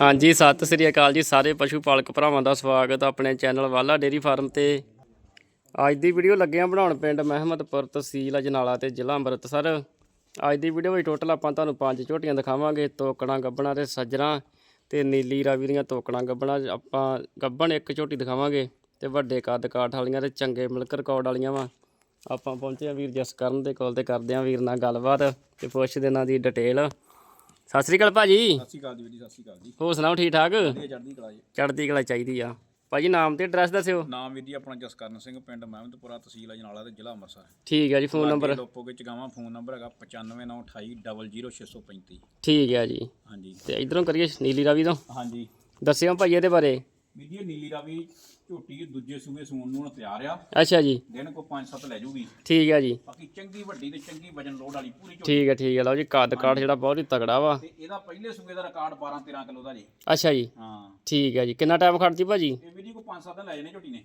ਹਾਂਜੀ, ਸਤਿ ਸ੍ਰੀ ਅਕਾਲ ਜੀ ਸਾਰੇ ਪਸ਼ੂ ਪਾਲਕ ਭਰਾਵਾਂ ਦਾ ਸਵਾਗਤ ਆਪਣੇ ਚੈਨਲ ਵਾਲਾ ਡੇਰੀ ਫਾਰਮ ਤੇ। ਅੱਜ ਦੀ ਵੀਡੀਓ ਲੱਗੇ ਆ ਬਣਾਉਣ ਪਿੰਡ ਮਹਿਮਦਪੁਰ ਤਹਿਸੀਲ ਅਜਨਾਲਾ ਤੇ ਜ਼ਿਲ੍ਹਾ ਅੰਮ੍ਰਿਤਸਰ। ਅੱਜ ਦੀ ਵੀਡੀਓ ਵਿੱਚ ਟੋਟਲ ਆਪਾਂ ਤੁਹਾਨੂੰ ਪੰਜ ਝੋਟੀਆਂ ਦਿਖਾਵਾਂਗੇ ਤੋਕਣਾ ਗੱਬਣਾ ਤੇ ਸੱਜਰਾਂ ਤੇ ਨੀਲੀ ਰਾਵੀ ਦੀਆਂ ਤੋਕਣਾ ਗੱਬਣਾ ਆਪਾਂ ਗੱਬਣ ਇੱਕ ਝੋਟੀ ਦਿਖਾਵਾਂਗੇ ਤੇ ਵੱਡੇ ਕੱਦ ਕਾਠ ਵਾਲੀਆਂ ਤੇ ਚੰਗੇ ਮਿਲਕ ਰਿਕਾਰਡ ਵਾਲੀਆਂ ਵਾ। ਆਪਾਂ ਪਹੁੰਚੇ ਆ ਵੀਰ ਜਸਕਰਨ ਦੇ ਕੋਲ ਤੇ ਕਰਦੇ ਆ ਵੀਰ ਨਾਲ ਗੱਲਬਾਤ ਤੇ ਪੁੱਛਦੇ ਇਹਨਾਂ ਦੀ ਡਿਟੇਲ। ਸਤਿ ਸ੍ਰੀ ਅਕਾਲ ਭਾਜੀ। ਸਤਿ ਸ਼੍ਰੀ ਅਕਾਲ ਜੀ ਵੀਰ ਜੀ ਸਤਿ ਸ਼੍ਰੀ ਅਕਾਲ ਜੀ। ਹੋਰ ਸੁਣਾਓ ਠੀਕ ਠਾਕ? ਵਧੀਆ ਚੜ੍ਹਦੀ ਕਲਾ ਜੀ। ਚੜ੍ਹਦੀ ਕਲਾ ਚਾਹੀਦੀ ਆ। ਭਾਜੀ ਨਾਮ ਤੇ ਐਡਰੈਸ ਦੱਸਿਓ। ਨਾਮ ਵੀਰ ਜੀ ਆਪਣਾ ਜਸਕਰਨ ਸਿੰਘ ਪਿੰਡ ਮਹਿਮਦਪੁਰਾ ਤਹਿਸੀਲ ਅਜਨਾਲਾ ਤੇ ਜ਼ਿਲ੍ਹਾ ਅੰਮ੍ਰਿਤਸਰ। ਠੀਕ ਹੈ ਜੀ ਫੋਨ ਨੰਬਰ। ਲੋਪੋ ਵਿੱਚ ਗਾਵਾਂ ਫੋਨ ਨੰਬਰ ਹੈਗਾ 9598200635 ਠੀਕ ਹੈ ਜੀ। ਹਾਂਜੀ। ਤੇ ਇਧਰੋਂ ਕਰੀਏ ਨੀਲੀ ਰਾਵੀ ਤੋਂ। ਹਾਂਜੀ। ਦੱਸਿਓ ਭਾਜੀ ਇਹਦੇ ਬਾਰੇ। ਵੀਰ ਜੀ ਇਹ ਨੀਲੀ ਰਾਵੀ ਝੋਟੀ ਦੂਜੇ ਸੂਏ ਸੂਣ ਨੂੰ ਤਿਆਰ ਆ। ਅੱਛਾ ਜੀ। ਦਿਨ ਕੋ 5-7 ਲੈ ਜੂਗੀ। ਠੀਕ ਹੈ ਜੀ। ਬਾਕੀ ਚੰਗੀ ਵੱਡੀ ਤੇ ਚੰਗੀ ਵਜਨ ਲੋਡ ਵਾਲੀ ਪੂਰੀ ਝੋਟੀ। ਠੀਕ ਹੈ ਠੀਕ ਹੈ ਲਓ ਜੀ ਕੱਦ ਕਾਠ ਜਿਹੜਾ ਬਹੁਤ ਹੀ ਤਗੜਾ ਵਾ। ਤੇ ਇਹਦਾ ਪਹਿਲੇ ਸੂਏ ਦਾ ਰਿਕਾਰਡ 12-13 ਕਿਲੋ ਦਾ ਜੀ। ਅੱਛਾ ਜੀ। ਹਾਂ। ਠੀਕ ਹੈ ਜੀ। ਕਿੰਨਾ ਟਾਈਮ ਖੜਦੀ ਭਾਜੀ? ਇਹ ਜੀ ਕੋ 5-7 ਦਿਨ ਲੈ ਜਾਣੇ ਝੋਟੀ ਨੇ।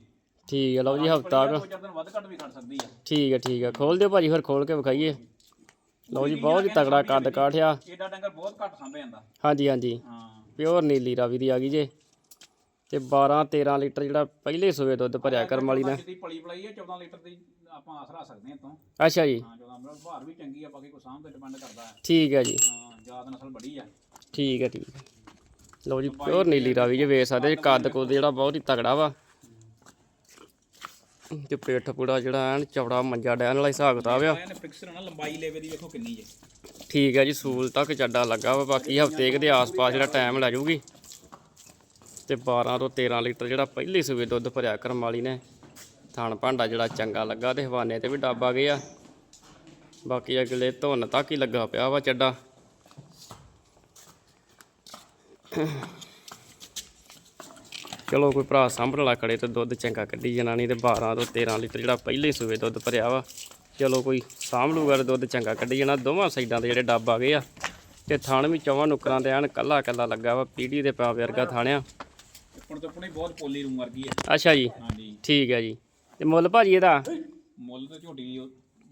ਠੀਕ ਹੈ ਲਓ ਜੀ ਹਫਤਾ ਚਾਰ ਦਿਨ ਵੱਧ ਘੱਟ ਵੀ ਖੜ ਸਕਦੀ ਆ। ਠੀਕ ਹੈ ਠੀਕ ਹੈ ਖੋਲ ਦਿਓ ਭਾਜੀ ਫਿਰ ਖੋਲ ਕੇ ਵਿਖਾਈਏ। ਲਓ ਜੀ ਬਹੁਤ ਹੀ ਤਗੜਾ ਕੱਦ ਕਾਠ ਆ। ਇਹਦਾ ਡੰਗਰ ਬਹੁਤ ਘੱਟ ਸਾਂਭਿਆ ਜਾਂਦਾ। ਹਾਂਜੀ ਹਾਂਜੀ। ਹਾਂ। ਪਿਓਰ ਨੀਲੀ ਰਾਵੀ ਦੀ ਆ ਗਈ ਜੇ। ਤੇ 12 13 ਲੀਟਰ ਜਿਹੜਾ ਪਹਿਲੇ ਸੂਏ ਦੁੱਧ ਭਰਿਆ ਕਰਮ ਵਾਲੀ ਨੇ ਜਿੱਦੀ ਪਲੀ ਪਲਾਈ ਹੈ 14 ਲੀਟਰ ਦੀ ਆਪਾਂ ਆਸਰਾ ਸਕਦੇ ਹਾਂ ਤੋਂ ਅੱਛਾ ਜੀ। ਹਾਂ 14 ਮਤਲਬ ਭਾਰ ਵੀ ਚੰਗੀ ਆ ਬਾਕੀ ਕੋ ਸਾਂਭ ਤੇ ਡਿਪੈਂਡ ਕਰਦਾ ਹੈ। ਠੀਕ ਹੈ ਜੀ। ਹਾਂ ਜਾਤ ਨਸਲ ਬੜੀ ਆ। ਠੀਕ ਹੈ ਠੀਕ ਹੈ। ਲਓ ਜੀ ਪਿਓਰ ਨੀਲੀ ਰਾਵੀ ਜੇ ਵੇਖ ਸਕਦੇ ਜੀ ਕੱਦ ਕੁੱਦ ਜਿਹੜਾ ਬਹੁਤ ਹੀ ਤਗੜਾ ਵਾ। ਤੇ ਪੇਟ ਪੂੜਾ ਜਿਹੜਾ ਐਨ ਚੌੜਾ ਮੰਜਾ ਡੈਣ ਵਾਲਾ ਹਿਸਾਬ ਕਿਤਾਬ ਆ। ਇਹਨੇ ਫਿਕਸਰ ਨਾ ਲੰਬਾਈ ਲੈਵੇ ਦੀ ਵੇਖੋ ਕਿੰਨੀ ਜੇ। ਠੀਕ ਹੈ ਜੀ ਸੂਲ ਤੱਕ ਚੱਡਾ ਲੱਗਾ ਵਾ ਬਾਕੀ ਹਫ਼ਤੇ ਕੁ ਦੇ ਆਸ-ਪਾਸ ਜਿਹੜਾ ਟਾਈਮ ਲੈ ਜਾਊਗੀ। ਤੇ 12 ਤੋਂ 13 ਲੀਟਰ ਜਿਹੜਾ ਪਹਿਲੇ ਸੂਏ ਦੁੱਧ ਭਰਿਆ ਕਰਮ ਵਾਲੀ ਨੇ। ਥਾਣ ਭਾਂਡਾ ਜਿਹੜਾ ਚੰਗਾ ਲੱਗਾ ਤੇ ਹਵਾਨੇ ਤੇ ਵੀ ਡੱਬ ਆ ਗਏ ਆ ਬਾਕੀ ਅਗਲੇ ਧੁੰਨ ਤੱਕ ਹੀ ਲੱਗਾ ਪਿਆ ਵਾ ਚੱਡਾ। ਚਲੋ ਕੋਈ ਭਰਾ ਸਾਂਭਣ ਵਾਲਾ ਖੜੇ ਤੇ ਦੁੱਧ ਚੰਗਾ ਕੱਢੀ ਜਾਣਾ, ਨਹੀਂ ਤੇ 12 ਤੋਂ 13 ਲੀਟਰ ਜਿਹੜਾ ਪਹਿਲੇ ਸੂਏ ਦੁੱਧ ਭਰਿਆ ਵਾ। ਚਲੋ ਕੋਈ ਸਾਂਭ ਲੂਗਾ ਤੇ ਦੁੱਧ ਚੰਗਾ ਕੱਢੀ ਜਾਣਾ। ਦੋਵਾਂ ਸਾਈਡਾਂ ਤੇ ਜਿਹੜੇ ਡੱਬ ਆ ਗਏ ਆ। ਤੇ ਥਾਣ ਵੀ ਚੌਵਾਂ ਨੁਕਰਾਂ ਤੇ ਐਨ ਕੱਲਾ ਕੱਲਾ ਲੱਗਾ ਵਾ। ਪੀੜੀ ਦੇ ਪਾ ਵਰਗਾ ਥਾਣਿਆ। ਹੁਣ ਤਾਂ ਪੁਣੇ ਬਹੁਤ ਪੋਲੀ ਰੂਮ ਵਰਗੀ ਹੈ। ਅੱਛਾ ਜੀ। ਹਾਂਜੀ। ਠੀਕ ਹੈ ਜੀ। ਤੇ ਮੁੱਲ ਭਾਜੀ ਇਹਦਾ? ਮੁੱਲ ਤਾਂ ਝੋਟੀ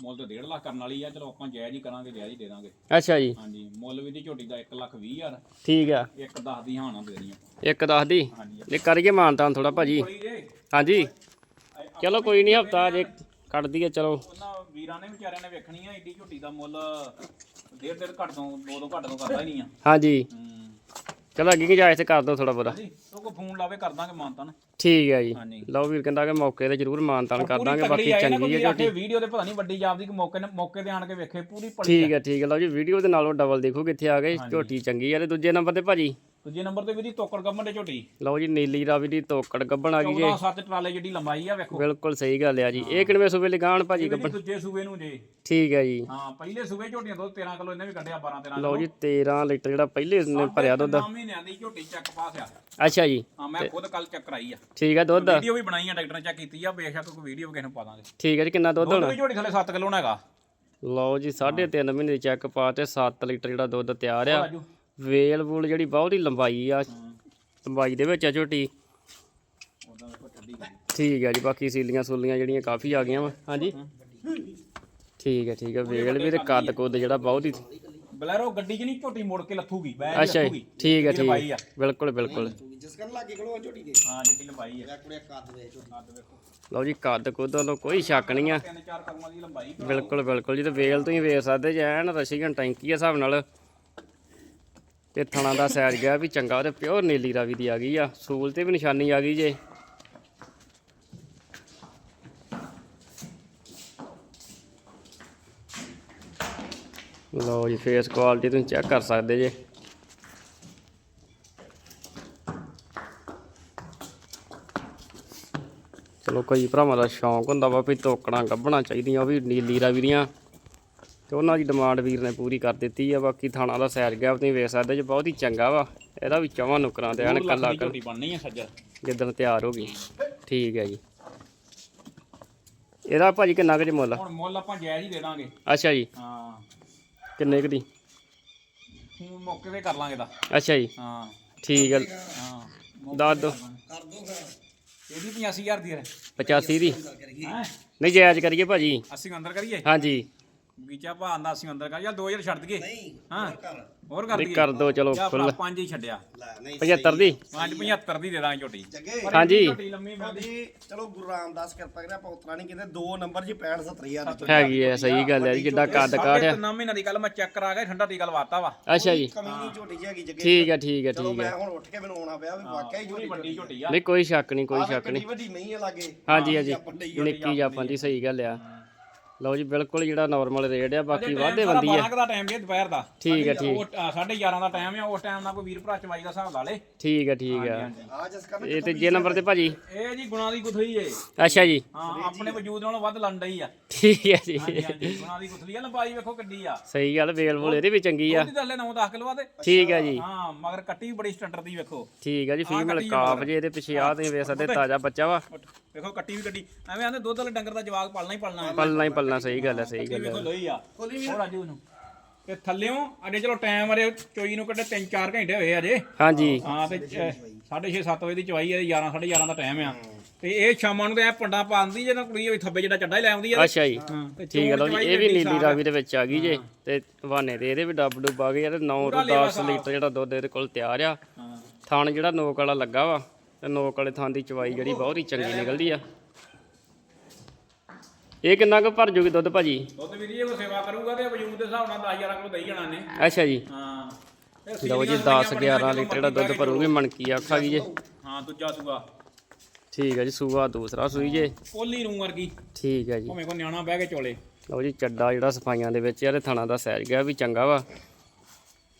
ਮੁੱਲ ਤਾਂ 1.5 ਲੱਖ ਕਰਨ ਵਾਲੀ ਆ। ਚਲੋ ਆਪਾਂ ਜਾਇਜ਼ ਹੀ ਕਰਾਂਗੇ ਜਾਇਜ਼ ਹੀ ਦੇ ਦਾਂਗੇ। ਅੱਛਾ ਜੀ। ਹਾਂਜੀ। ਮੁੱਲ ਵੀ ਦੀ ਝੋਟੀ ਦਾ 1 ਲੱਖ 20 ਹਜ਼ਾਰ। ਠੀਕ ਆ। ਇੱਕ 10 ਦੀ ਹਾਣਾ ਦੇ ਦੇਣੀ ਇੱਕ ਦੱਸ ਦੀ? ਹਾਂਜੀ। ਇਹ ਕਰੀਏ ਮਾਨਤਾਂ ਥੋੜਾ ਭਾਜੀ। ਹਾਂਜੀ। ਚਲੋ ਕੋਈ ਨਹੀਂ ਹਫਤਾ ਜੇ ਕੱਢ ਦਈਏ ਚਲੋ। ਉਹਨਾਂ ਵੀਰਾਂ ਨੇ ਵਿਚਾਰਿਆਂ ਨੇ ਵੇਖਣੀ ਆ ਏਡੀ ਝੋਟੀ ਦਾ ਮੁੱਲ ਡੇਢ ਡੇਢ ਘੱਟ ਤੋਂ ਦੋ ਦੋ ਘੱਟ ਤੋਂ ਕਰਦਾ ਹੀ ਨਹੀਂ ਆ। ਹਾਂਜੀ। ਚਲੋ ਅੱਗੇ ਤੇ ਕਰ ਦਿਓ ਥੋੜਾ ਬਹੁਤਾ। ਜੀ ਉਹ ਕੋ ਫੋਨ ਲਾਵੇ ਕਰ ਦਾਂਗੇ ਮਾਨਤਾ ਨੂੰ ਠੀਕ ਹੈ ਜੀ। ਹਾਂਜੀ। ਲਓ ਵੀਰ ਕਹਿੰਦਾ ਕਿ ਮੌਕੇ ਤੇ ਜ਼ਰੂਰ ਮਾਨਤਾਨ ਕਰ ਦਾਂਗੇ ਬਾਕੀ ਚੰਗੀ ਹੈ ਝੋਟੀ। ਵੀਡੀਓ ਤੇ ਪਤਾ ਨਹੀਂ ਵੱਡੀ ਜਾਪਦੀ ਕਿ ਮੌਕੇ ਨੇ ਮੌਕੇ ਤੇ ਆਣ ਕੇ ਵੇਖੇ ਪੂਰੀ ਪੜੀ ਠੀਕ ਹੈ ਠੀਕ ਹੈ ਲਓ ਜੀ ਵੀਡੀਓ ਦੇ ਨਾਲੋਂ ਡਬਲ ਦੇਖੋ ਕਿੱਥੇ ਆ ਗਏ ਝੋਟੀ ਚੰਗੀ ਆ ਤੇ ਦੂਜੇ ਨੰਬਰ ਤੇ ਭਾਜੀ। ਦੂਜੇ ਨੰਬਰ ਤੇ ਵੀਦੀ ਤੋਕੜ ਗੱਮਣ ਦੇ ਝੋਟੀ। ਲਓ ਜੀ ਨੀਲੀ ਰਾਵੀ ਦੀ ਤੋਕੜ ਗੱਬਣ ਆ ਗਈ ਜੇ। 14 ਸੱਤ ਟਰਾਲੇ ਜਿਹੜੀ ਲੰਬਾਈ ਆ ਵੇਖੋ। ਬਿਲਕੁਲ ਸਹੀ ਗੱਲ ਆ ਜੀ। ਇਹ ਕਿਨਵੇਂ ਸੂਬੇ ਲਗਾਣ ਭਾਜੀ ਗੱਬਣ ਦੂਜੇ ਸੂਬੇ ਨੂੰ ਜੇ। ਠੀਕ ਹੈ ਜੀ। ਹਾਂ ਪਹਿਲੇ ਸੂਬੇ ਝੋਟੀਆਂ ਤੋਂ 13 ਕਿਲੋ ਇਹਨੇ ਵੀ ਕੱਢਿਆ 12 13 ਲਓ ਜੀ 13 ਲੀਟਰ ਜਿਹੜਾ ਪਹਿਲੇ ਨੇ ਭਰਿਆ ਦੁੱਧ। 9 ਮਹੀਨਿਆਂ ਦੀ ਝੋਟੀ ਚੈੱਕ ਪਾਸ ਆ। ਅੱਛਾ ਜੀ। ਹਾਂ ਮੈਂ ਖੁਦ ਕੱਲ ਚੈੱਕ ਕਰਾਈ ਆ। ਠੀਕ ਹੈ ਦੁੱਧ? ਵੀਡੀਓ ਵੀ ਬਣਾਈ ਆ ਡਾਕਟਰ ਨੇ ਚੈੱਕ ਕੀਤੀ ਆ ਬੇਸ਼ੱਕ ਕੋਈ ਵੀਡੀਓ ਕਿਸੇ ਨੂੰ ਪਾ ਦਾਂਗੇ। ਠੀਕ ਹੈ ਜੀ ਕਿੰਨਾ ਦੁੱਧ ਦੁੱਧ ਹੋਣਾ? ਝੋਟੀ ਥੱਲੇ 7 ਕਿਲੋ ਹੈਗਾ। ਲਓ ਜੀ 3.5 ਮਹੀਨੇ ਦੀ ਚੈੱਕ ਪਾ ਤੇ 7 ਲੀਟਰ ਜਿਹੜਾ ਦੁੱਧ ਤਿਆਰ ਆ। ਵੇਲ ਵੂਲ ਜਿਹੜੀ ਬਹੁਤ ਹੀ ਲੰਬਾਈ ਆ ਲੰਬਾਈ ਦੇ ਵਿੱਚ ਆ ਝੋਟੀ। ਠੀਕ ਹੈ ਜੀ ਬਾਕੀ ਸੀਲੀਆਂ ਸੂਲੀਆਂ ਜਿਹੜੀਆਂ ਕਾਫੀ ਆ ਗਈਆਂ ਵਾ। ਹਾਂਜੀ? ਠੀਕ ਹੈ ਠੀਕ ਹੈ ਵੇਲ ਵੀ ਤੇ ਕੱਦ ਕੁੱਦ ਜਿਹੜਾ ਬਹੁਤ ਹੀ ਬਲੈਰੋ ਗੱਡੀ 'ਚ ਨਹੀਂ ਝੋਟੀ ਮੁੜ ਕੇ ਲੱਥੂਗੀ ਬੈ ਅੱਛਾ ਜੀ ਠੀਕ ਹੈ ਠੀਕ ਲੰਬਾਈ ਹੈ ਆ। ਬਿਲਕੁਲ ਬਿਲਕੁਲ। ਹਾਂ ਜਿੱਡੀ ਲੰਬਾਈ ਆ। ਕੱਦ ਵੇਖੋ ਲਓ ਜੀ ਕੱਦ ਕੁੱਦ ਵੱਲੋਂ ਕੋਈ ਸ਼ੱਕ ਨਹੀਂ ਆ। ਤਿੰਨ ਚਾਰ ਕਰਮਾਂ ਦੀ ਲੰਬਾਈ। ਬਿਲਕੁਲ ਬਿਲਕੁਲ ਜੀ ਤੇ ਵੇਲ ਤੁਸੀਂ ਵੇਖ ਸਕਦੇ ਜੇ ਐਨ ਰਸ਼ੀਗਨ ਟੈਂਕੀ ਆ ਹਿਸਾਬ ਨਾਲ। ਤੇ ਥਣਾ ਦਾ ਸਾਈਜ਼ ਗਿਆ ਵੀ ਚੰਗਾ ਤੇ ਪਿਓਰ ਨੀਲੀ ਰਾਵੀ ਦੀ ਆ ਗਈ ਆ। ਸੂਲ ਤੇ ਵੀ ਨਿਸ਼ਾਨੀ ਆ ਗਈ ਜੇ। ਲਓ ਜੀ ਫੇਸ ਕੁਆਲਿਟੀ ਤੁਸੀਂ ਚੈੱਕ ਕਰ ਸਕਦੇ ਜੇ। ਚਲੋ ਕਈ ਭਰਾਵਾਂ ਦਾ ਸ਼ੌਂਕ ਹੁੰਦਾ ਵਾ ਵੀ ਤੋਕੜਾਂ ਗੱਭਣਾ ਚਾਹੀਦੀਆਂ, ਉਹ ਵੀ ਨੀਲੀ ਰਾਵੀ ਦੀਆਂ। ਤੇ ਉਹਨਾਂ ਦੀ ਡਿਮਾਂਡ ਵੀਰ ਨੇ ਪੂਰੀ ਕਰ ਦਿੱਤੀ ਆ ਬਾਕੀ ਥਾਣਾ ਦਾ ਸੈਰ ਗਿਆ ਤੁਸੀਂ ਵੇਖ ਸਕਦੇ ਜੇ ਬਹੁਤ ਹੀ ਚੰਗਾ ਵਾ। ਇਹਦਾ ਵੀ ਚਵਾਂ ਨੁਕਰਾਂ ਤੇ ਐਨ ਕੱਲਾ ਕਰ ਝੋਟੀ ਬਣਨੀ ਆ ਸੱਜਰ। ਜਿੱਦਣ ਤਿਆਰ ਹੋ ਗਈ। ਠੀਕ ਹੈ ਜੀ। ਇਹਦਾ ਭਾਜੀ ਕਿੰਨਾ ਕੁ ਜੀ ਮੁੱਲ ਹੁਣ ਮੁੱਲ ਆਪਾਂ ਜਾਇਜ਼ ਹੀ ਦੇ ਦਾਂਗੇ। ਅੱਛਾ ਜੀ। ਹਾਂ। ਕਿੰਨੇ ਕੁ ਦੀ? ਹੁਣ ਮੌਕੇ ਤੇ ਕਰ ਲਾਂਗੇ ਦਾ ਅੱਛਾ ਜੀ। ਹਾਂ। ਠੀਕ ਹੈ ਹਾਂ ਦੱਸ ਦੋ। ਇਹਦੀ 85000 ਦੀ ਹੈ 85 ਦੀ? ਨਹੀਂ ਜਾਇਜ਼ ਕਰੀਏ ਭਾਜੀ। 80 ਅੰਦਰ ਕਰੀਏ? ਹਾਂਜੀ। ਬਗੀਚਾ ਭਾਅ ਦਾ ਅਸੀਂ ਅੰਦਰ ਕਰ ਯਾਰ 2000 ਛੱਡ ਦਈਏ। ਨਹੀਂ ਹਾਂ ਕਰ। ਹੋਰ ਕਰ ਦਈਏ। ਕਰ ਦੋ ਚਲੋ ਫੁੱਲ। ਪੰਜ ਹੀ ਛੱਡਿਆ। ਲੈ ਨਹੀਂ 75 ਦੀ। ਪੰਜ 75 ਦੀ ਦੇ ਦਾਂਗੇ ਝੋਟੀ। ਜੱਗੇ। ਹਾਂਜੀ। ਇੰਨੀ ਝੋਟੀ ਲੰਮੀ ਮਿਲਦੀ ਜੀ ਚਲੋ ਗੁਰੂ ਰਾਮਦਾਸ ਕਿਰਪਾ ਕਰਿਆ ਆਪਾਂ ਉਤਰਾ ਨਹੀਂ ਕਹਿੰਦੇ ਦੋ ਨੰਬਰ ਜੀ 65 70000 ਦੀ ਹੈਗੀ ਐ ਸਹੀ ਗੱਲ ਐ ਜੀ ਜਿੱਦਾਂ ਕੱਦ ਕਾਠ ਆ ਤਿੰਨ ਮਹੀਨਾ ਦੀ ਗੱਲ ਮੈਂ ਚੈੱਕ ਕਰਾ ਕੇ ਠੰਡਾ ਟੀਕਾ ਲਵਾਤਾ ਵਾ। ਅੱਛਾ ਜੀ। ਕਮੀ ਨਹੀਂ ਝੋਟੀ ਜੀ ਹੈਗੀ ਜੱਗੇ। ਠੀਕ ਹੈ ਠੀਕ ਹੈ ਚਲੋ ਠੀਕ ਹੈ। ਮੈਂ ਹੁਣ ਉੱਠ ਕੇ ਮੈਨੂੰ ਆਉਣਾ ਪਿਆ ਵੀ ਵਾਕਿਆ ਹੀ ਝੋਟੀ ਵੱਡੀ ਝੋਟੀ ਆ। ਨਹੀਂ ਕੋਈ ਸ਼ੱਕ ਨਹੀਂ ਕੋਈ ਸ਼ੱਕ ਨਹੀਂ। ਵੱਡੀ ਨਹੀਂ ਹੈ ਲਾਗੇ। ਹਾਂਜੀ ਹਾਂਜੀ। ਨਿੱਕੀ ਜਾਪਾਂ ਦੀ ਸਹੀ ਗੱਲ ਆ। ਲਓ ਜੀ ਬਿਲਕੁਲ ਜਿਹੜਾ ਨਾਰਮਲ ਰੇਟ ਆ ਬਾਕੀ ਵਾਧੇ ਬੰਦੀ ਆ। 12 ਦਾ ਟਾਈਮ ਜੇ ਦੁਪਹਿਰ ਦਾ। ਠੀਕ ਹੈ ਠੀਕ। ਉਹ 11:30 ਦਾ ਟਾਈਮ ਆ ਉਸ ਟਾਈਮ ਨਾਲ ਕੋਈ ਵੀਰ ਭਰਾ ਚਵਾਈ ਦਾ ਹਿਸਾਬ ਲਾ ਲੇ। ਠੀਕ ਹੈ ਠੀਕ ਕਰਨ ਇਹ ਤੇ ਜੇ ਨੰਬਰ ਤੇ ਭਾਜੀ? ਇਹ ਜੀ ਗੁਣਾ ਦੀ ਗੁਥਲੀ ਏ। ਅੱਛਾ ਜੀ। ਹਾਂ ਆਪਣੇ ਵਜੂਦ ਨਾਲੋਂ ਵੱਧ ਲੰਡਾ ਹੀ ਆ। ਠੀਕ ਹੈ ਜੀ। ਗੁਣਾ ਦੀ ਗੁਥਲੀ ਆ ਲੰਬਾਈ ਵੇਖੋ ਕਿੱਡੀ ਆ। ਸਹੀ ਗੱਲ ਵੇਲ ਵੋਲ ਇਹਦੀ ਵੀ ਚੰਗੀ ਆ। ਉਹਦੀ ਥੱਲੇ 9-10 ਕਿਲੋ ਆ ਤੇ। ਠੀਕ ਹੈ ਜੀ। ਹਾਂ ਮਗਰ ਕੱਟੀ ਵੀ ਬੜੀ ਸਟੈਂਡਰਡ ਦੀ ਵੇਖੋ। ਠੀਕ ਹੈ ਜੀ ਫੀਮੇਲ ਕਾਫ। ਜੇ ਇਹਦੇ ਪਿੱਛੇ ਆ ਤੁਸੀਂ ਵੇਖ ਸਕਦੇ ਤਾਜ਼ਾ ਬੱਚਾ ਵਾ। ਵੇਖੋ ਕੱਟੀ ਵੀ ਕੱਟੀ। ਐਵੇਂ ਆਂਦੇ ਦੁੱਧ ਵਾਲੇ ਡੰਗਰ ਦਾ ਜਵਾਕ ਪਾਲਣਾ ਹੀ ਪਾਲਣਾ। ਹੈ ਪਲਣਾ ਹੀ ਪਲਣਾ। ਸਹੀ ਗੱਲ ਹੈ ਸਹੀ ਗੱਲ ਹੈ। ਲੋਈ ਆ ਹੋਰ ਆਜੂ ਨੂੰ ਤੇ ਥੱਲਿਓਂ ਅਜੇ ਚਲੋ ਟਾਈਮ ਅਰੇ ਚੋਈ ਨੂੰ ਕੱਢੇ 3-4 ਘੰਟੇ ਹੋਏ ਅਜੇ। ਹਾਂਜੀ। ਹਾਂ ਤੇ 6:30 7 ਵਜੇ ਦੀ ਚਵਾਈ ਹੈ 11 11:30 ਦਾ ਟਾਈਮ ਆ। ਤੇ ਇਹ ਸ਼ਾਮਾਂ ਨੂੰ ਤੇ ਇਹ ਪੰਡਾ ਪਾਉਂਦੀ ਜੇ ਨਾ ਕੁੜੀ ਹੋਈ ਥੱਬੇ ਜਿਹੜਾ ਚੱਡਾ ਹੀ ਲੈ ਆਉਂਦੀ ਆ। ਅੱਛਾ ਜੀ। ਠੀਕ ਹੈ ਲਓ ਜੀ ਇਹ ਵੀ ਨੀਲੀ ਰਾਵੀ ਦੇ ਵਿੱਚ ਆ ਗਈ ਜੇ। ਤੇ ਵਾਨੇ ਤੇ ਇਹਦੇ ਵੀ ਡੱਬ ਡੁੱਬ ਆ ਗਏ ਤੇ 9 ਤੋਂ 10 ਲੀਟਰ ਜਿਹੜਾ ਦੁੱਧ ਇਹਦੇ ਕੋਲ ਤਿਆਰ ਆ। ਥਣ ਜਿਹੜਾ ਨੋਕ ਵਾਲਾ ਲੱਗਾ ਵਾ ਤੇ ਨੋਕ ਵਾਲੇ ਥਣ ਦੀ ਚਵਾਈ ਜਿਹੜੀ ਬਹੁਤ ਹੀ ਚੰਗੀ ਨਿਕਲਦੀ ਆ। ਇਹ ਕਿੰਨਾ ਕੁ ਭਰ ਜੂਗੀ ਦੁੱਧ ਭਾਜੀ? ਦੁੱਧ ਵੀਰ ਜੀ ਇਹ ਕੋ ਸੇਵਾ ਕਰੂਗਾ ਤੇ ਵਜੂਦ ਦੇ ਹਿਸਾਬ ਨਾਲ 10000 ਕਿਲੋ ਦੇਈ ਜਾਣਾ ਨੇ ਅੱਛਾ ਜੀ। ਹਾਂ। ਲਓ ਜੀ 10 11 ਲੀਟਰ ਜਿਹੜਾ ਦੁੱਧ ਭਰੂਗੀ ਮਣਕੀ ਆਖਾ ਗਈ ਜੇ। ਹਾਂ ਦੂਜਾ ਸੂਆ। ਠੀਕ ਹੈ ਜੀ ਸੂਆ ਦੂਸਰਾ ਸੂਈ ਜੇ। ਕੋਲੀ ਨੂੰ ਵਰਗੀ। ਠੀਕ ਹੈ ਜੀ। ਭਾਵੇਂ ਕੋ ਨਿਆਣਾ ਬਹਿ ਕੇ ਚੋਲੇ। ਲਓ ਜੀ ਚੱਡਾ ਜਿਹੜਾ ਸਫਾਈਆਂ ਦੇ ਵਿੱਚ ਤੇ ਥਣਾ ਦਾ ਸਾਈਜ਼ ਗਿਆ ਵੀ ਚੰਗਾ ਵਾ।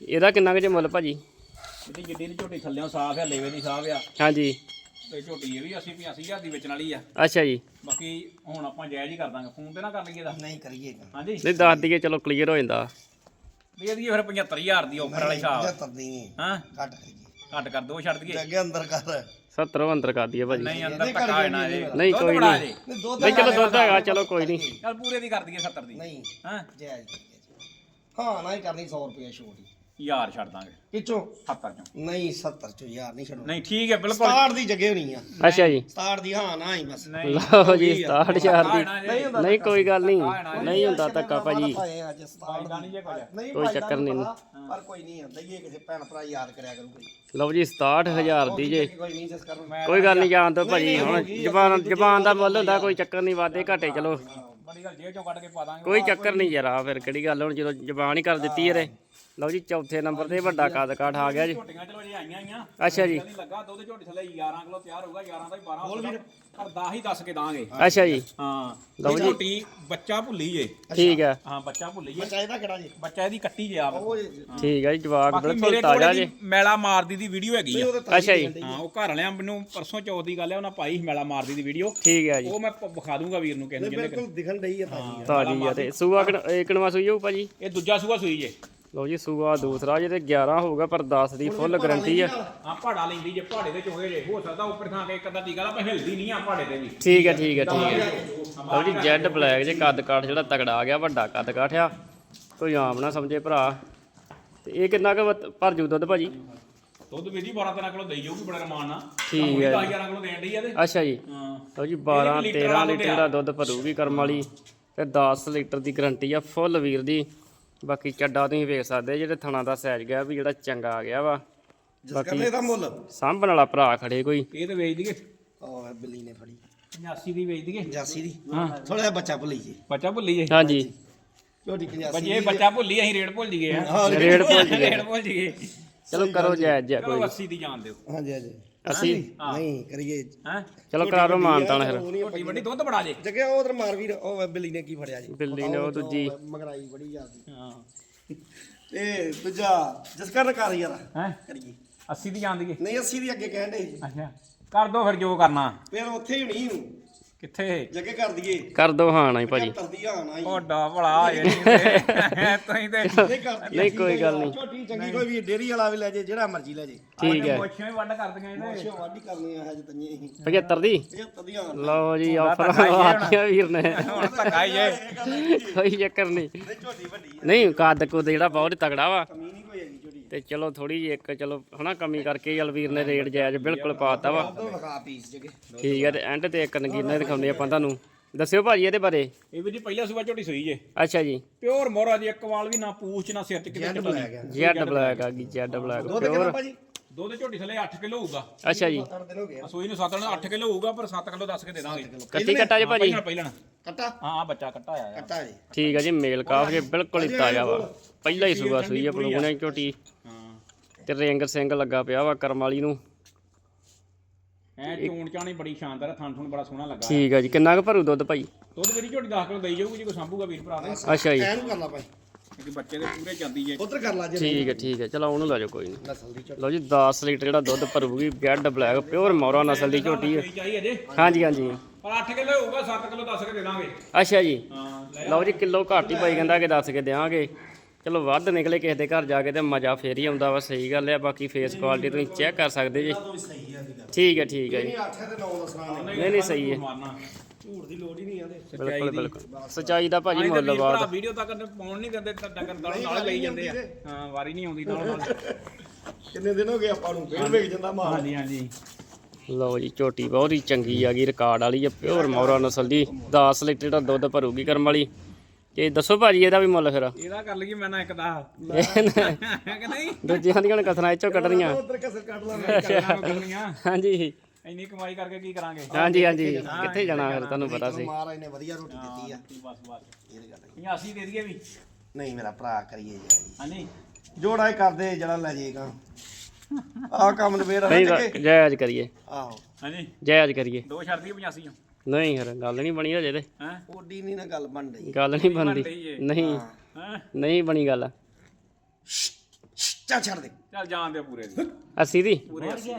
ਇਹਦਾ ਕਿੰਨਾ ਕੁ ਜੇ ਮੁੱਲ ਭਾਜੀ? ਇਹਦੀ ਜਿੱਡੀ ਦੀ ਝੋਟੀ ਥੱਲਿਓਂ ਸਾਫ਼ ਆ ਲੇਵੇ ਦੀ ਸਾਫ਼ ਆ। ਹਾਂਜੀ। ਤੇ ਝੋਟੀ ਇਹ ਵੀ 80 85000 ਦੀ ਵੇਚਣ ਵਾਲੀ ਆ। ਅੱਛਾ ਜੀ। ਬਾਕੀ ਹੁਣ ਆਪਾਂ ਜਾਇਜ਼ ਹੀ ਕਰ ਦਾਂਗੇ। ਫੋਨ ਤੇ ਨਾ ਕਰ ਲਈਏ ਦਾ ਨਹੀਂ ਕਰੀਏਗਾ ਹਾਂਜੀ। ਨਹੀਂ ਦੱਸ ਦਈਏ ਚਲੋ ਕਲੀਅਰ ਹੋ ਜਾਂਦਾ। ਵੀ ਇਹਦੀ ਫਿਰ 75000 ਦੀ ਆਫਰ ਵਾਲੀ ਹਿਸਾਬ। 75 ਦੀ ਨਹੀਂ। ਹਾਂ? ਘੱਟ ਕਰੀਏ। ਘੱਟ ਕਰ ਦੋ ਛੱਡ ਦਈਏ। ਜੱਗੇ ਅੰਦਰ ਕਰ। 70 ਅੰਦਰ ਕਰ ਦਈਏ ਭਾਜੀ। ਨਹੀਂ ਅੰਦਰ ਧੱਕਾ ਹੋਣਾ ਜੇ ਨਹੀਂ, ਦੁੱਧ ਕੋਈ ਬੜਾ ਨਹੀਂ। ਜੇ। ਨਹੀਂ ਦੁੱਧ ਨਹੀਂ ਚਲੋ ਦੁੱਧ ਹੈਗਾ ਚਲੋ ਕੋਈ ਨਹੀਂ। ਚੱਲ ਪੂਰੇ ਦੀ ਕਰ ਦਈਏ 70 ਦੀ। ਨਹੀਂ ਹਾਂ? ਜਾਇਜ਼ ਕਰੀਏ ਜੀ। ਹਾਂ ਨਾ ਹੀ ਕਰਨੀ 100 ਰੁਪਏ ਛੋਟ। ਹੀ ਯਾਰ ਛੱਡ ਦਾਂਗੇ। ਕਿਚੋ? 70 ਚੋਂ। ਨਹੀਂ 70 ਚੋ ਯਾਰ ਨਹੀਂ ਛੱਡੋ ਨਹੀਂ ਠੀਕ ਹੈ ਬਿਲਕੁਲ। 67 ਦੀ ਜੱਗੇ ਹੋਣੀ ਆ। ਅੱਛਾ ਜੀ। 67 ਦੀ ਹਾਂ ਨਾ ਹੀ ਬਸ। ਨਹੀਂ ਲਓ ਜੀ 67000 ਦੀ। ਨਹੀਂ ਹੁੰਦਾ ਨਹੀਂ ਕੋਈ ਗੱਲ ਨਹੀਂ। ਨਹੀਂ ਹੁੰਦਾ ਧੱਕਾ ਭਾਜੀ। ਭਾਏ ਅੱਜ 67 ਫਾਇਦਾ ਨਹੀਂ ਜੇ ਕੁਝ ਨਹੀਂ ਕੋਈ ਚੱਕਰ ਨਹੀਂ। ਪਰ ਕੋਈ ਨਹੀਂ ਦਈਏ ਕਿਸੇ ਭੈਣ ਭਰਾ ਯਾਦ ਕਰਿਆ ਕਰੂਗਾ ਲਓ ਜੀ 67000 ਦੀ ਜੇ। ਕੋਈ ਕੋਈ ਗੱਲ ਨਹੀਂ ਜਾਣ ਦੋ ਭਾਜੀ। ਹੁਣ ਜ਼ਬਾਨ ਜ਼ਬਾਨ ਦਾ ਮੁੱਲ ਹੁੰਦਾ ਕੋਈ ਚੱਕਰ ਨਹੀਂ ਵਾਧੇ ਘਾਟੇ ਚਲੋ। ਬੜੀ ਗੱਲ ਜੇਬ ਚੋਂ ਕੱਢ ਕੇ ਪਾ ਦਾਂਗੇ। ਕੋਈ ਚੱਕਰ ਨਹੀਂ ਯਾਰ ਆ ਫਿਰ ਕਿਹੜੀ ਗੱਲ ਹੁਣ ਜਦੋਂ ਜ਼ਬਾਨ ਹੀ ਕਰ ਦਿੱਤੀ ਇਹਦੇ। ਲਓ ਜੀ ਚੌਥੇ ਨੰਬਰ ਤੇ ਵੱਡਾ ਕੱਦ ਕਾਠ ਆ ਗਿਆ ਜੀ। ਝੋਟੀਆਂ ਚਲੋ ਜੀ ਆਈਆਂ ਆਈਆਂ ਅੱਛਾ ਜੀ। ਨਹੀਂ ਲੱਗਾ ਦੁੱਧ ਝੋਟੀ ਥੱਲੇ 11 ਕਿਲੋ ਤਿਆਰ ਹੋਊਗਾ 11 ਦਾ ਹੀ 12 ਹੋਊਗਾ ਪਰ 10 ਹੀ ਦੱਸ ਕੇ ਦਾਂਗੇ। ਅੱਛਾ ਜੀ। ਹਾਂ ਲਓ ਜੀ। ਝੋਟੀ ਬੱਚਾ ਭੁੱਲੀ ਜੇ। ਠੀਕ ਹੈ ਹਾਂ ਬੱਚਾ ਭੁੱਲੀ ਜੇ। ਚਾਹੀਦਾ ਕਿਹੜਾ ਜੀ? ਬੱਚਾ ਇਹਦੀ ਕੱਟੀ ਜੇ ਆਪ। ਉਹ ਠੀਕ ਹੈ ਜੀ ਜਵਾਕ ਬਿਲਕੁਲ ਤਾਜ਼ਾ ਜੇ ਇਹਦੀ ਮੈਲਾ ਮਾਰਦੀ ਦੀ ਵੀਡੀਓ ਹੈਗੀ ਆ। ਅੱਛਾ ਜੀ। ਹਾਂ ਉਹ ਘਰ ਵਾਲਿਆਂ ਮੈਨੂੰ ਪਰਸੋਂ ਚੌਥ ਦੀ ਗੱਲ ਹੈ ਉਹਨਾਂ ਪਾਈ ਸੀ ਮੈਲਾ ਮਾਰਦੀ ਦੀ ਵੀਡੀਓ। ਠੀਕ ਹੈ ਜੀ। ਉਹ ਮੈਂ ਵਿਖਾ ਦੂੰਗਾ ਵੀਰ ਨੂੰ ਕਿਸੇ ਨੂੰ ਜਿਹਨੇ ਬਿਲਕੁਲ ਦਿਖਣ ਡਈ ਆ ਤਾਜੀ ਤਾਜੀ ਆ ਤੇ। ਸੂਆ ਕਿਨਵਾ ਸੂਈ ਹੋਊ ਭਾਜੀ? ਇਹ ਦੂਜਾ ਸੂਆ ਸੂਈ ਜੇ। ਲਓ ਜੀ ਸੂਆ ਦੂਸਰਾ ਜੇ ਤੇ 11 ਹੋਊਗਾ ਪਰ 10 ਦੀ ਫੁੱਲ ਗਾਰੰਟੀ ਆ। ਆ ਪਹਾੜਾ ਲੈਂਦੀ ਜੇ ਪਹਾੜੇ ਦੇ ਚੋਗੇ ਜੇ ਹੋ ਸਕਦਾ ਉੱਪਰ ਥਾਂ ਕੇ ਇੱਕ ਅੱਧਾ ਟੀਕਾ ਲਾ ਪਰ ਹਿਲਦੀ ਨਹੀਂ ਆ ਪਹਾੜੇ ਤੇ ਵੀ। ਠੀਕ ਹੈ ਠੀਕ ਹੈ ਠੀਕ ਹੈ ਲਓ ਜੀ ਜੈਡ ਬਲੈਕ ਜੇ ਕੱਦ ਕਾਠ ਜਿਹੜਾ ਤਗੜਾ ਆ ਗਿਆ ਵੱਡਾ ਕੱਦ ਕਾਠ ਆ ਕੋਈ ਆਮ ਨਾ ਸਮਝੇ ਭਰਾ। ਤੇ ਇਹ ਕਿੰਨਾ ਕੁ ਭਰ ਜੂ ਦੁੱਧ ਭਾਜੀ? ਦੁੱਧ ਵੀ ਜੀ 12 13 ਕਿਲੋ ਦੇਈ ਜਾਊਗੀ ਬੜਾ ਰਮਾਨ ਨਾਲ। ਠੀਕ ਹੈ 10 11 ਕਿਲੋ ਦੇਣ ਡਈ ਆ ਤੇ। ਅੱਛਾ ਜੀ। ਹਾਂ। ਲਓ ਜੀ 12 ਲੀਟਰ 13 ਵਾਲਾ ਲੀਟਰ ਦਾ ਦੁੱਧ ਭਰੂਗੀ ਕਰਮ ਵਾਲੀ। ਤੇ 10 ਲੀਟਰ ਦੀ ਗਾਰੰਟੀ ਆ ਫੁੱਲ ਵੀਰ ਦੀ। ਬਾਕੀ ਚੱਡਾ ਤੁਸੀਂ ਵੇਖ ਸਕਦੇ ਜਿਹੜੇ ਥਣਾ ਦਾ ਸਾਈਜ਼ ਗਿਆ ਵੀ ਜਿਹੜਾ ਚੰਗਾ ਆ ਗਿਆ ਵਾ। ਜਿਸ ਕਰਨੇ ਦਾ ਮੁੱਲ? ਸਾਂਭਣ ਵਾਲਾ ਭਰਾ ਖੜੇ ਕੋਈ। ਇਹ ਤੇ ਵੇਚ ਦਈਏ। ਉਹ ਬਿੱਲੀ ਨੇ ਫੜੀ। 85 ਦੀ ਵੇਚ ਦਈਏ। ਜਾਸੀ ਦੀ? ਹਾਂ। ਥੋੜਾ ਜਿਹਾ ਬੱਚਾ ਭੁੱਲੀ ਜੀ। ਬੱਚਾ ਭੁੱਲੀ ਜੇ? ਹਾਂਜੀ। 85 ਬੱਚੇ ਇਹ ਬੱਚਾ ਭੁੱਲੀ ਅਸੀਂ ਰੇਟ ਭੁੱਲ ਜੀਏ ਹਾਂ ਰੇਡ ਭੁੱਲ ਗਏ ਰੇਟ ਭੁੱਲ ਜੀਏ ਚਲੋ ਕਰੋ ਜਾਇਜ਼ ਜਿਹਾ ਚਲੋ ਕੋਈ। 80 ਦੀ ਜਾਣ ਦਿਓ। ਹਾਂਜੀ ਹਾਂਜੀ। ਅਸੀਂ ਨਹੀਂ ਕਰੀਏ। ਹੈ? ਚਲੋ ਕਰਾ ਲਓ ਮਾਨਤਾਂ ਫਿਰ। ਛੋਟੀ ਵੱਡੀ ਦੁੱਧ ਬੜਾ ਜੇ ਜੱਗੇ ਉਹ ਉਧਰ ਮਾਰ ਵੀਰ ਉਹ ਬਿੱਲੀ ਨੇ ਕੀ ਫੜਿਆ ਜੀ? ਬਿੱਲੀ ਨੇ ਉਹ ਦੂਜੀ। ਮਗਰਾਈ ਬੜੀ ਜਾਂਦੀ ਹਾਂ। ਤੇ ਦੂਜਾ ਜਿਸ ਕਰਨ ਕਰ ਯਾਰ। ਹੈ? ਕਰੀਏ। 80 ਦੀ ਜਾਣ ਦੀਏ ਨਹੀਂ 80 ਦੀ ਅੱਗੇ ਕਹਿਣ ਦੇ ਅੱਛਾ। ਕਰ ਦੋ ਫਿਰ ਜੋ ਕਰਨਾ। ਫਿਰ ਉੱਥੇ ਹੀ ਹੋਣੀ ਹੂੰ ਕਿੱਥੇ? ਜੱਗੇ ਕਰ ਦਈਏ। ਕਰ ਦੋ ਹਾਂ ਨਾ ਭਾਜੀ। ਤਰਦੀ ਹਾਂ ਨਾ ਹੀ ਓਡਾ ਭਲਾ ਇਹ ਤੁਸੀਂ ਤੇ ਨਹੀਂ ਕਰਦੀ ਨਹੀਂ ਕੋਈ ਗੱਲ ਨਹੀਂ। ਝੋਟੀ ਚੰਗੀ ਕੋਈ ਵੀ ਡੇਰੀ ਵਾਲਾ ਵੀ ਲੈ ਜੇ ਜਿਹੜਾ ਮਰਜ਼ੀ ਲੈ ਜੇ। ਠੀਕ ਹੈ। ਮੋਛੀਆਂ ਵੀ ਵੱਢ ਕਰਦੀਆਂ ਇਹਨੇ ਅੱਛਾ ਵਾਢੀ ਕਰਨੀ ਆ ਹਜੇ ਤੰਨੇ ਹੀ। 75 ਦੀ? ਇਹ ਤਦੀਆਂ ਲਓ ਜੀ ਆਫਰ ਆਖਿਆ ਵੀਰ ਨੇ। ਹੁਣ ਧੱਕਾ ਹੀ ਜੇ। ਕੋਈ ਚੱਕਰ ਨਹੀਂ। ਨਹੀਂ ਝੋਟੀ ਵੱਡੀ ਨਹੀਂ ਕੱਦ ਕੁਦ ਜਿਹੜਾ ਬਹੁਤ ਤਗੜਾ ਵਾ ਕਮੀ ਨਹੀਂ ਕੋਈ ਹੈਗੀ ਝੋਟੀ ਤੇ ਚਲੋ ਥੋੜੀ ਜਿਹੀ ਇੱਕ ਚਲੋ ਹਨਾ ਕਮੀ ਕਰਕੇ ਚੱਲ ਵੀਰ ਨੇ ਰੇਟ ਜਾਇਜ਼ ਬਿਲਕੁਲ ਪਾਤਾ ਵਾ। ਠੀਕ ਹੈ ਤੇ ਐਂਡ ਤੇ ਇੱਕ ਨਗੀਨਾ ਦਿਖਾਉਂਦੇ ਆਪਾਂ ਤੁਹਾਨੂੰ। ਦੱਸਿਓ ਭਾਜੀ ਇਹਦੇ ਬਾਰੇ। ਇਹ ਵੀ ਜੀ ਪਹਿਲਾ ਸੂਆ ਝੋਟੀ ਸੂਈ ਜੇ। ਅੱਛਾ ਜੀ। ਪਿਓਰ ਮੋਰਾ ਜੀ ਇੱਕ ਵਾਲ ਵੀ ਨਾ ਪੂਛ ਨਾ ਸਿਰ ਚ ਕਿਤੇ ਜੈਡ ਬਲੈਕ ਹੈ ਜੈਡ ਬਲੈਕ ਆ ਗਈ ਜੈਡ ਬਲੈਕ। ਦੁੱਧ ਕਿੰਨਾ ਭਾਜੀ? ਦੁੱਧ ਝੋਟੀ ਥਲੇ 8 ਕਿਲੋ ਹੋਊਗਾ। ਅੱਛਾ ਜੀ। 8 ਦਿਨ ਹੋ ਗਏ। ਆ। ਸੂਈ ਨੂੰ 7 8 ਕਿਲੋ ਹੋਊਗਾ ਪਰ 7 ਕਿਲੋ ਦੱਸ ਕੇ ਦੇ ਦਾਂਗੇ। ਕੱਟੀ ਕੱਟਾ ਜੀ ਭਾਜੀ? ਪਹਿਲਣ ਪਹਿਲਣ ਕੱਟਾ? ਹਾਂ ਆ ਬੱਚਾ ਕੱਟਾ ਆਇਆ ਆ। ਕੱਟਾ ਜੀ। ਠੀਕ ਆ ਜੀ ਮੇਲ ਕਾਫ ਜੇ ਬਿਲਕੁਲ ਹੀ ਤਾਜ਼ਾ ਵਾ। ਪਹਿਲਾ ਹੀ ਸੂਆ ਸੂਈ ਆ ਪਲੂਣੇ ਝੋਟੀ। ਹਾਂ। ਤੇ ਰਿੰਗ ਸਿੰਘ ਲੱਗਾ ਪਿਆ ਵਾ ਕਰਮ ਵਾਲੀ ਨੂੰ। ਐ ਚੋਣ ਚਾਣੀ ਬੜੀ ਸ਼ਾਨਦਾਰ ਆ, ਥਣ ਥਣ ਬੜਾ ਸੋਹਣਾ ਲੱਗਾ ਠੀਕ ਆ ਜੀ ਕਿੰਨਾ ਕੁ ਭਰੂ ਦੁੱਧ ਭਾਈ? ਦੁੱਧ ਮੇਰੀ ਝੋਟੀ 10 ਕਿਲੋ ਦੇਈ ਜਾਊਗੀ ਜੇ ਕੋਈ ਸੰਭੂਗਾ ਵੀਰ ਭਰਾ ਦੇ। ਅੱਛਾ ਜੀ। ਐਨੂੰ ਕਰ ਲਾ ਭਾਈ। ਕਿਉਂਕਿ ਬੱਚੇ ਦੇ ਪੂਰੇ ਜਾਂਦੀ ਜੇ। ਉਧਰ ਕਰ ਲਾ ਜੀ। ਠੀਕ ਹੈ ਠੀਕ ਹੈ। ਚਲੋ ਉਹਨੂੰ ਲੈ ਜਾਓ ਕੋਈ ਨਹੀਂ। ਨਸਲ ਦੀ ਝੋਟੀ ਲਓ ਜੀ 10 ਲੀਟਰ ਜਿਹੜਾ ਦੁੱਧ ਭਰੂਗੀ ਬੈੱਡ ਬਲੈਕ ਪਿਓਰ ਮੌਰਾ ਨਸਲ ਦੀ ਝੋਟੀ ਹੈ। ਹਾਂਜੀ ਹਾਂਜੀ। ਪਰ 8 ਕਿਲੋ ਹੋਊਗਾ 7 ਕਿਲੋ ਦੱਸ ਕੇ ਦੇ ਦਾਂਗੇ। ਅੱਛਾ ਜੀ। ਲਓ ਜੀ ਕਿਲੋ ਘੱਟ ਹੀ ਪਾਈ ਕਹਿੰਦਾ ਕਿ ਦੱਸ ਕੇ ਦਿਆਂਗੇ। ਚਲੋ ਵੱਧ ਨਿਕਲੇ ਕਿਸੇ ਦੇ ਘਰ ਜਾ ਕੇ ਤੇ ਮਜ਼ਾ ਫੇਰ ਹੀ ਆਉਂਦਾ ਵਾ ਸਹੀ ਗੱਲ ਹੈ। ਬਾਕੀ ਫੇਸ ਕੁਆਲਿਟੀ ਤੁਸੀਂ ਚੈੱਕ ਕਰ ਸਕਦੇ ਜੀ। ਠੀਕ ਹੈ ਠੀਕ ਹੈ ਜੀ। ਨਹੀਂ 8 ਤੇ 9 ਦੱਸਣਾ। ਨਹੀਂ ਨਹੀਂ ਨਹੀਂ ਸਹੀ ਹੈ। ਝੂਠ ਦੀ ਲੋੜ ਹੀ ਨਹੀਂ ਆਂਦੇ ਬਿਲਕੁਲ ਬਿਲਕੁਲ। ਸਚਾਈ ਦਾ ਭਾਜੀ ਮੁੱਲ ਬਾਤ ਵੀਡੀਓ ਤੱਕ ਪਾਉਣ ਨਹੀਂ ਦਿੰਦੇ ਤਾਂ ਡੰਗਰ ਨਾਲ ਨਾਲ ਲਈ ਜਾਂਦੇ ਆ। ਹਾਂ ਵਾਰੀ ਨਹੀਂ ਆਉਂਦੀ ਨਾਲ ਨਾਲ। ਕਿੰਨੇ ਦਿਨ ਹੋ ਗਏ ਆਪਾਂ ਨੂੰ ਫੇਰ ਵੇਖ ਜਾਂਦਾ ਮਾਲ ਹਾਂਜੀ ਹਾਂਜੀ। ਲਓ ਜੀ ਝੋਟੀ ਬਹੁਤ ਹੀ ਚੰਗੀ ਆ ਗਈ ਰਿਕਾਰਡ ਵਾਲੀ ਹੈ ਪਿਓਰ ਮੌਰਾ ਨਸਲ ਦੀ। 10 ਲੀਟਰ ਦਾ ਦੁੱਧ ਭਰੂਗੀ ਕਰਮ ਵਾਲੀ। ਤੇ ਦੱਸੋ ਭਾਜੀ ਇਹਦਾ ਵੀ ਮੁੱਲ ਫਿਰ? ਇਹਦਾ ਕਰ ਲਈਏ ਮੈਂ ਨਾ ਇੱਕ ਦਾ। ਕਿ ਨਹੀਂ? ਦੂਜਿਆਂ ਦੀਆਂ ਕਥਨਾ ਇੱਚੋਂ ਕੱਢਣੀਆਂ। ਉਧਰ ਕਸਰ ਕੱਢ ਲਾ ਕਰਨਾ ਕਰਨੀਆਂ ਹਾਂਜੀ। ਇੰਨੀ ਕਮਾਈ ਕਰਕੇ ਕੀ ਕਰਾਂਗੇ? ਹਾਂਜੀ ਹਾਂਜੀ। ਕਿੱਥੇ ਜਾਣਾ ਫਿਰ ਤੁਹਾਨੂੰ ਪਤਾ ਸੀ? ਮਹਾਰਾਜ ਨੇ ਵਧੀਆ ਰੋਟੀ ਦਿੱਤੀ ਆ। ਬਸ ਬਸ। ਇਹ ਗੱਲ ਹੈ। ਇਹ ਅਸੀਂ ਦੇ ਦਈਏ ਵੀ? ਨਹੀਂ ਮੇਰਾ ਭਰਾ ਕਰੀਏ ਜੀ ਹਾਂਜੀ। ਜੋੜਾ ਹੀ ਕਰਦੇ ਜਿਹੜਾ ਲੈ ਜੇਗਾ ਆਹ ਕੰਮ ਨਵੇੜ ਨਹੀਂ ਨਾ ਜਾਇਜ਼ ਕਰੀਏ। ਆਹੋ। ਹਾਂਜੀ। ਜਾਇਜ਼ ਕਰੀਏ। ਦੋ ਛੱਡ ਦਈਏ 85 ਆ ਨਹੀਂ ਫਿਰ ਗੱਲ ਨਹੀਂ ਬਣੀ ਹਜੇ ਤੇ। ਹੈ? ਓਡੀ ਨਹੀਂ ਨਾ ਗੱਲ ਬਣ ਰਹੀ। ਗੱਲ ਨਹੀਂ ਬਣਦੀ। ਨਹੀਂ। ਹੈ। ਨਹੀਂ ਬਣੀ ਗੱਲ। ਚਾ ਛੱਡ ਦੇ। ਚੱਲ ਜਾਣ ਦੇ ਪੂਰੇ ਦੀ। 80 ਦੀ? ਪੂਰੇ 80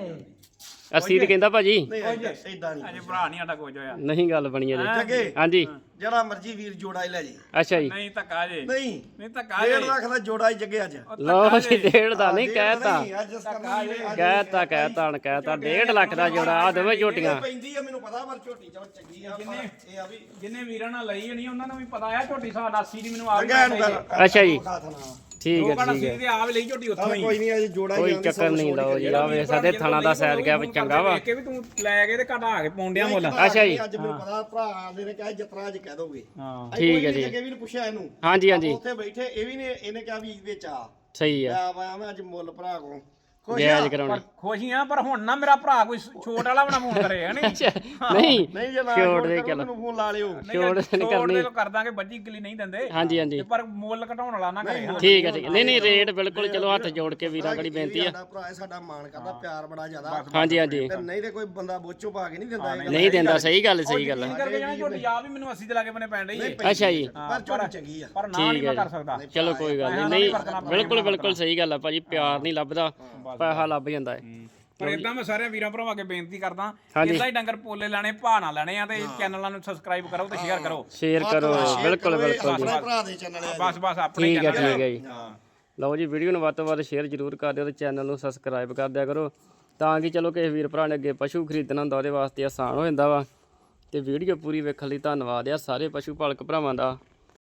80 ਦੀ ਕਹਿੰਦਾ ਭਾਜੀ। ਨਹੀਂ ਇਦਾਂ ਨਹੀਂ। ਅਜੇ ਭਰਾ ਨਹੀਂ ਸਾਡਾ ਕੁਝ ਹੋਇਆ। ਨਹੀਂ ਗੱਲ ਬਣੀ ਜੱਗੇ ਹਾਂਜੀ। ਜਿਹੜਾ ਮਰਜ਼ੀ ਵੀਰ ਜੋੜਾ ਹੀ ਲੈ ਜੇ। ਅੱਛਾ ਜੀ। ਨਹੀਂ ਧੱਕਾ ਜੇ। ਨਹੀਂ। ਨਹੀਂ ਧੱਕਾ ਜੇ। ਡੇਢ ਲੱਖ ਦਾ ਜੋੜਾ ਹੀ ਜੱਗੇ ਅੱਜ। ਲਓ ਜੀ। ਡੇਢ ਦਾ ਨਹੀਂ ਕਹਿਤਾ ਅੱਜ ਅੱਜ ਕਹਿਤਾ ਕਹਿਤਾ ਹਣ ਕਹਿਤਾ 1.5 ਲੱਖ ਦਾ ਜੋੜਾ ਆ ਦੋਵੇਂ ਝੋਟੀਆਂ। ਪੈਂਦੀ ਆ ਮੈਨੂੰ ਪਤਾ ਪਰ ਝੋਟੀ ਚੰਗੀ ਆ ਪਰ ਇਹ ਆ ਵੀ। ਜਿੰਨੇ ਵੀਰਾਂ ਨਾਲ ਲਈ ਹੋਣੀ ਉਹਨਾਂ ਨੂੰ ਵੀ ਪਤਾ ਆ ਝੋਟੀ ਸਾਡਾ 80 ਦੀ ਮੈਨੂੰ ਆ। ਕਰ ਅੱਛਾ ਜੀ। ਠੀਕ ਹੈ ਠੀਕ ਹੈ। ਦੀ ਆ ਵੀ ਲਈ ਝੋਟੀ ਉੱਥੋਂ ਹੀ। ਕੋਈ ਨਹੀਂ ਅੱਜ ਜੋੜਾ ਹੀ ਕੋਈ ਚੱਕਰ ਨਹੀਂ ਲਓ ਜੀ ਆ ਵੇ ਸਾਡੇ ਥਾਣਾ ਦਾ ਸੈਰ ਗਿਆ ਚੰਗਾ ਵਾ। ਕੇ ਵੀ ਤੂੰ ਲੈ ਕੇ ਤੇ ਘਟਾ ਕੇ ਪੌਂਡਿਆਂ ਮੁੱਲ। ਅੱਛਾ ਜੀ। ਅੱਜ ਮੈਨੂੰ ਪਤਾ ਭਰਾ ਦੇ ਨੇ ਕਿਹਾ ਜਤਰਾ ਅੱਜ ਕਹਿ ਦੋਗੇ। ਹਾਂ। ਠੀਕ ਹੈ ਜੀ। ਅੱਗੇ ਵੀ ਨੇ ਪੁੱਛਿਆ ਇਹਨੂੰ। ਹਾਂਜੀ ਹਾਂਜੀ। ਆਪਾਂ ਉੱਥੇ ਬੈਠੇ ਇਹ ਵੀ ਨੇ ਇਹਨੇ ਕਿਹਾ ਵੀ ਵਿੱਚ ਆ। ਸਹੀ ਆ ਮੈਂ ਅੱਜ ਮੁੱਲ ਭਰਾ ਕੋ ਆ। ਕਰਾਉਣੇ। ਖੁਸ਼ੀਆਂ ਪਰ ਹੁਣ ਨਾ ਮੇਰਾ ਭਰਾ ਕੋਈ ਛੋਟ ਵਾਲਾ ਬਣਾ ਫੋਨ ਕਰੇ ਹੈ ਨਹੀਂ ਨਹੀਂ। ਨਹੀਂ ਜੇ ਨਾ ਛੋੜ ਦੇ ਚਲੋ। ਮੈਨੂੰ ਫੋਨ ਲਾ ਲਿਓ। ਛੋੜ ਨਹੀਂ ਕਰਨੀ। ਦੇ ਕਰ ਦਾਂਗੇ ਬੱਜੀ ਕਿਲੀ ਨਹੀਂ ਦਿੰਦੇ। ਹਾਂਜੀ ਹਾਂਜੀ। ਪਰ ਮੁੱਲ ਘਟਾਉਣ ਵਾਲਾ ਨਾ ਕਰੇ। ਠੀਕ ਹੈ ਠੀਕ ਨਹੀਂ ਨਹੀਂ ਰੇਟ ਬਿਲਕੁਲ ਚਲੋ ਹੱਥ ਜੋੜ ਕੇ ਵੀਰਾਂ ਕੜੀ ਬੇਨਤੀ ਆ। ਸਾਡਾ ਭਰਾ ਹੈ, ਸਾਡਾ ਮਾਣ ਕਰਦਾ ਪਿਆਰ ਬੜਾ ਜ਼ਿਆਦਾ। ਹਾਂਜੀ ਹਾਂਜੀ। ਤੇ ਨਹੀਂ ਤੇ ਕੋਈ ਬੰਦਾ ਬੋਚੋ ਪਾ ਕੇ ਨਹੀਂ ਦਿੰਦਾ ਨਹੀਂ ਦਿੰਦਾ ਸਹੀ ਗੱਲ ਸਹੀ ਗੱਲ ਕੀ ਕਰਕੇ ਜਾਣਾ ਝੋਟੀ ਆ ਵੀ ਮੈਨੂੰ 80 ਦੇ ਲਾਗੇ ਬਨੇ ਪੈਣ ਏ। ਅੱਛਾ ਜੀ। ਪਰ ਝੋਟੀ ਚੰਗੀ ਆ। ਪਰ ਨਾ ਨਹੀਂ ਮੈਂ ਕਰ ਸਕਦਾ। ਚਲੋ ਕੋਈ ਗੱਲ ਨਹੀਂ ਨਹੀਂ ਬਿਲਕੁਲ ਬਿਲਕੁਲ ਸਹੀ ਗੱਲ ਆ ਭਾਜੀ ਪਿਆਰ ਨਹੀਂ ਲੱਭਦਾ। ਪੈਸਾ ਲੱਭ ਜਾਂਦਾ ਹੈ। ਪਰ ਇਦਾਂ ਮੈਂ ਸਾਰਿਆਂ ਵੀਰਾਂ ਭਰਾਵਾਂ ਅੱਗੇ ਬੇਨਤੀ ਕਰਦਾ। ਇਦਾਂ ਹੀ ਡੰਗਰ ਪੋਲੇ ਲੈਣੇ ਭਾ ਨਾ ਲੈਣੇ ਆ ਤੇ ਚੈਨਲਾਂ ਨੂੰ ਸਬਸਕ੍ਰਾਈਬ ਕਰੋ ਤੇ ਸ਼ੇਅਰ ਕਰੋ। ਸ਼ੇਅਰ ਕਰੋ। ਬਿਲਕੁਲ ਬਿਲਕੁਲ ਜੀ। ਆਪਣੇ ਭਰਾ ਦੇ ਚੈਨਲ ਆ ਬਸ ਬਸ ਆਪਣੇ ਠੀਕ ਹੈ channel ਠੀਕ ਹੈ ਜੀ। ਹਾਂ। ਲਓ ਜੀ ਵੀਡੀਓ ਨੂੰ ਵੱਧ ਤੋਂ ਵੱਧ ਸ਼ੇਅਰ ਜ਼ਰੂਰ ਕਰ ਦਿਓ ਤੇ ਚੈਨਲ ਨੂੰ ਸਬਸਕ੍ਰਾਈਬ ਕਰ ਦਿਆ ਕਰੋ। ਤਾਂ ਕਿ ਚਲੋ ਕਿਸੇ ਵੀਰ ਭਰਾ ਨੇ ਅੱਗੇ ਪਸ਼ੂ ਖਰੀਦਣਾ ਹੁੰਦਾ ਉਹਦੇ ਵਾਸਤੇ ਆਸਾਨ ਹੋ ਜਾਂਦਾ ਵਾ। ਤੇ ਵੀਡੀਓ ਪੂਰੀ ਵੇਖਣ ਲਈ ਧੰਨਵਾਦ ਆ ਸਾਰੇ ਪਸ਼ੂ ਪਾਲਕ ਭਰਾਵਾਂ ਦਾ।